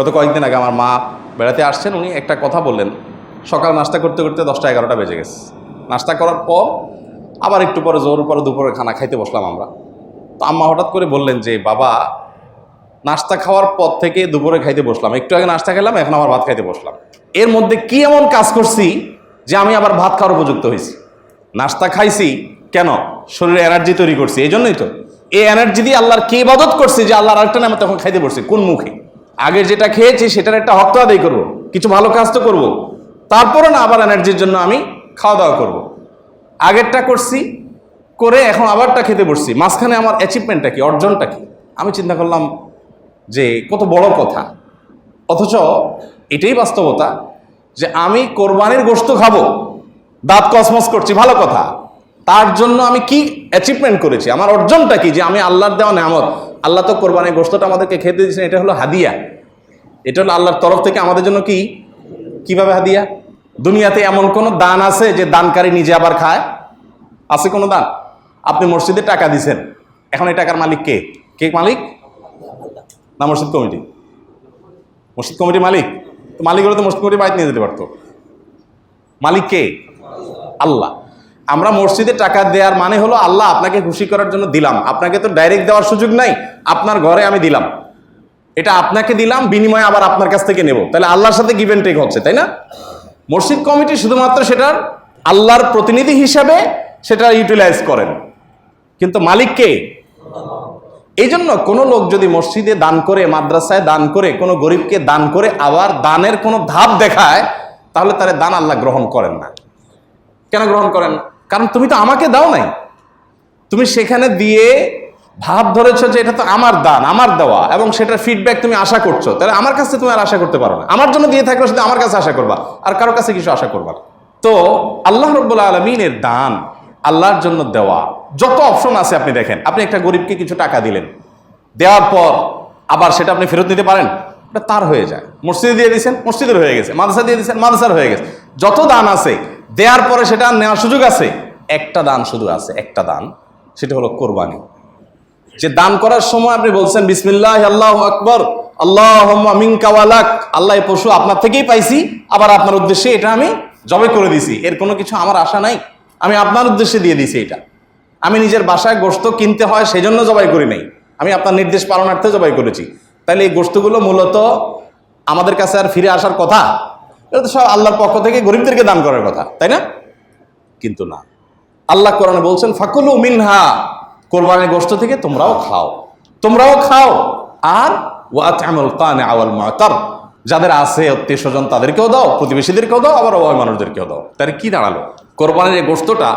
গত কয়েকদিন আগে আমার মা বেড়াতে আসছেন, উনি একটা কথা বললেন। সকাল নাস্তা করতে করতে দশটা এগারোটা বেজে গেছে। নাস্তা করার পর আবার একটু পরে জোর, পরে দুপুরে খানা খাইতে বসলাম আমরা। তো আম্মা হঠাৎ করে বললেন যে, বাবা, নাস্তা খাওয়ার পর থেকে দুপুরে খাইতে বসলাম। একটু আগে নাস্তা খেলাম, এখন আবার ভাত খাইতে বসলাম। এর মধ্যে কি এমন কাজ করছি যে আমি আবার ভাত খাওয়ার উপযুক্ত হয়েছি? নাস্তা খাইছি, কেন? শরীরে এনার্জি তৈরি করছি, এই জন্যই তো। এই এনার্জি দিয়ে আল্লাহর কে ইবাদত করছি যে আল্লাহর আরেকটা নামে তখন খাইতে বসছি, কোন মুখে? আগের যেটা খেয়েছি সেটার একটা হক তো আদায় করব, কিছু ভালো কাজ তো করব। তারপরে না আবার এনার্জির জন্য আমি খাওয়া দাওয়া করব। আগেরটা করছি, করে এখন আবারটা খেতে বসছি। মাঝখানে আমার অ্যাচিভমেন্টটা কি, অর্জনটা কি? আমি চিন্তা করলাম যে কত বড় কথা। অথচ এটাই বাস্তবতা যে আমি কোরবানির গোশত খাব, দাঁত কসমস করছি, ভালো কথা। তার জন্য আমি কি অ্যাচিভমেন্ট করেছি? আমার অর্জনটা কি? যে আমি আল্লাহর দেওয়া নামত আল্লাহ তো কোরবানির গোস্তটা আমাদেরকে খেতে দিয়েছেন, এটা হলো হাদিয়া। এটা হলো আল্লাহর তরফ থেকে আমাদের জন্য কি? কীভাবে হাদিয়া? দুনিয়াতে এমন কোনো দান আছে যে দানকারী নিজে আবার খায়? আছে কোনো দান? আপনি মসজিদে টাকা দিছেন এখন এই টাকার মালিক কে? কে মালিক? না, মসজিদ কমিটি। মসজিদ কমিটির মালিক? তো মালিক হলে তো মসজিদ কমিটি বাইরে নিয়ে যেতে পারতো। মালিক কে? আল্লাহ। আমরা মসজিদে টাকা দেওয়ার মানে হলো আল্লাহ আপনাকে খুশি করার জন্য দিলাম। আপনাকে তো ডাইরেক্ট দেওয়ার সুযোগ নাই, আপনার ঘরে আমি দিলাম। এটা আপনাকে দিলাম, বিনিময়ে আবার আপনার কাছ থেকে নেব। তাহলে আল্লাহর সাথে গিভ টেক হচ্ছে, তাই না? মসজিদ কমিটি শুধুমাত্র সেটার আল্লাহর প্রতিনিধি হিসাবে সেটা ইউটিলাইজ করেন। কিন্তু মালিককে এই জন্য কোনো লোক যদি মসজিদে দান করে, মাদ্রাসায় দান করে, কোনো গরিবকে দান করে আবার দানের কোনো ধাপ দেখায়, তাহলে তার দান আল্লাহ গ্রহণ করেন না। কেন গ্রহণ করেন না? কারণ তুমি তো আমাকে দাও নাই। তুমি সেখানে দিয়ে ভাব ধরেছো যে এটা তো আমার দান, আমার দেওয়া, এবং সেটার ফিডব্যাক তুমি আশা করছ। তাহলে আমার কাছে তুমি আর আশা করতে পারো না। আমার জন্য দিয়ে থাকলে শুধু আমার কাছে আশা করবা, আর কারও কাছে কিছু আশা করবা। তো আল্লাহ রব্বুল আলমিনের দান, আল্লাহর জন্য দেওয়া, যত অপশন আছে আপনি দেখেন। আপনি একটা গরিবকে কিছু টাকা দিলেন, দেওয়ার পর আবার সেটা আপনি ফেরত নিতে পারেন এটা তার হয়ে যায়। মসজিদে দিয়ে দিয়েছেন, মসজিদের হয়ে গেছে। মাদ্রাসা দিয়ে দিয়েছেন, মাদ্রাসার হয়ে গেছে। যত দান আছে দেওয়ার পরে সেটা নেওয়ার সুযোগ আছে? একটা দান শুধু আছে, একটা দান। সেটা হলো কোরবানি। যে দান করার সময় আপনি বলছেন, বিসমিল্লাহ, আল্লাহ আকবর আল্লাহ আল্লাহ পশু আপনার থেকেই পাইছি, আবার আপনার উদ্দেশ্যে এটা আমি জবে করে দিছি। এর কোনো কিছু আমার আশা নাই। আমি আপনার উদ্দেশ্যে দিয়ে দিছি এটা। আমি নিজের বাসায় গোস্ত কিনতে হয় সেই জন্য জবাই করি নাই। আমি আপনার নির্দেশ পালনার্থে জবাই করেছি। তাহলে এই গোস্তগুলো মূলত আমাদের কাছে আর ফিরে আসার কথা। এটা তো সব আল্লাহর পক্ষ থেকে গরিবদেরকে দান করার কথা, তাই না? কিন্তু না। আল্লাহ কোরআনে বলছেন, ফাকুলু মিনহা কোরবানির গোষ্ঠ থেকে তোমরাও খাও। তোমরাও খাও। আর কানে আওয়াল মাতার যাদের আছে আত্মীয় স্বজন তাদেরকেও দাও, প্রতিবেশীদেরকেও দাও, আবার অভয় মানুষদেরকেও দাও। তার কি দাঁড়াল? কোরবানির এই গোস্তটা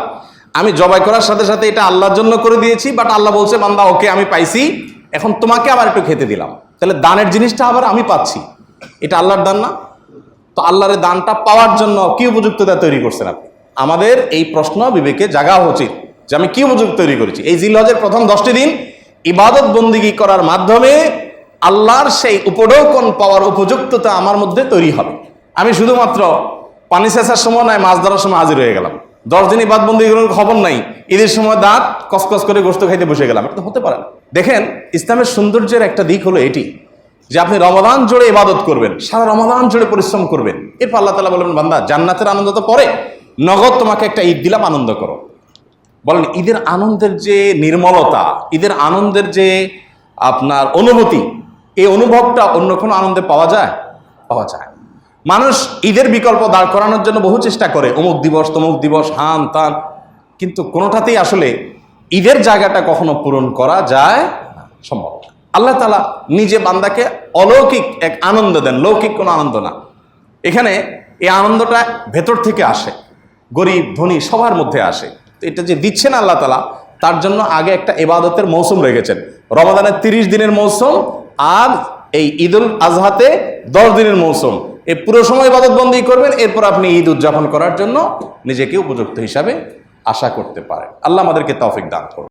আমি জবাই করার সাথে সাথে এটা আল্লাহর জন্য করে দিয়েছি বাট আল্লাহ বলছে, বান্দা, ওকে আমি পাইছি, এখন তোমাকে আবার একটু খেতে দিলাম। তাহলে দানের জিনিসটা আবার আমি পাচ্ছি। এটা আল্লাহর দান না? তো দানটা পাওয়ার জন্য কি উপযুক্ততা তৈরি করছেন আপনি? আমাদের এই প্রশ্ন বিবেকে জাগা উচিত যে আমি কি উপযুক্ত তৈরি করেছি। এই জিলহজের প্রথম দশটি দিন ইবাদত বন্দিগি করার মাধ্যমে আল্লাহর সেই উপঢৌকন পাওয়ার উপযুক্ততা আমার মধ্যে তৈরি হবে। আমি শুধুমাত্র পানি সেচার সময় নয়, মাছ ধরার সময় হাজির হয়ে গেলাম। দশ দিন ইবাদ বন্দি খবর নাই। ঈদের সময় দাঁত কসকস করে গোস্ত খাইতে বসে গেলাম। এটা হতে পারে না। দেখেন, ইসলামের সৌন্দর্যের একটা দিক হলো এটি। যে আপনি রমাদান জুড়ে ইবাদত করবেন, সারা রমাদান জুড়ে পরিশ্রম করবেন। এরপর আল্লাহ তালা বলবেন বান্দা, জান্নাতের আনন্দ তো পরে, নগদ তোমাকে একটা ঈদ দিলাম, আনন্দ করো। বলেন, ঈদের আনন্দের যে নির্মলতা, ঈদের আনন্দের যে আপনার অনুভূতি, এই অনুভবটা অন্য কোনো আনন্দে পাওয়া যায়? পাওয়া যায়। মানুষ ঈদের বিকল্প দাঁড় করানোর জন্য বহু চেষ্টা করে, অমুক দিবস, তমুক দিবস, হান, তান। কিন্তু কোনোটাতেই আসলে ঈদের জায়গাটা কখনো পূরণ করা যায় সম্ভব। আল্লাহ তালা নিজে বান্দাকে অলৌকিক এক আনন্দ দেন, লৌকিক কোনো আনন্দ না। এখানে এই আনন্দটা ভেতর থেকে আসে, গরিব, ধনী সবার মধ্যে আসে। তো এটা যে দিচ্ছেন আল্লাহ তালা তার জন্য আগে একটা এবাদতের মৌসুম রেখেছেন। রমাদানের তিরিশ দিনের মৌসুম আর এই ঈদুল আজহাতে দশ দিনের মৌসুম। এই পুরো সময় ইবাদত বন্দী করবেন, এরপর আপনি ঈদ উদযাপন করার জন্য নিজেকে উপযুক্ত হিসাবে আশা করতে পারেন। আল্লাহ আমাদেরকে তৌফিক দান করুন।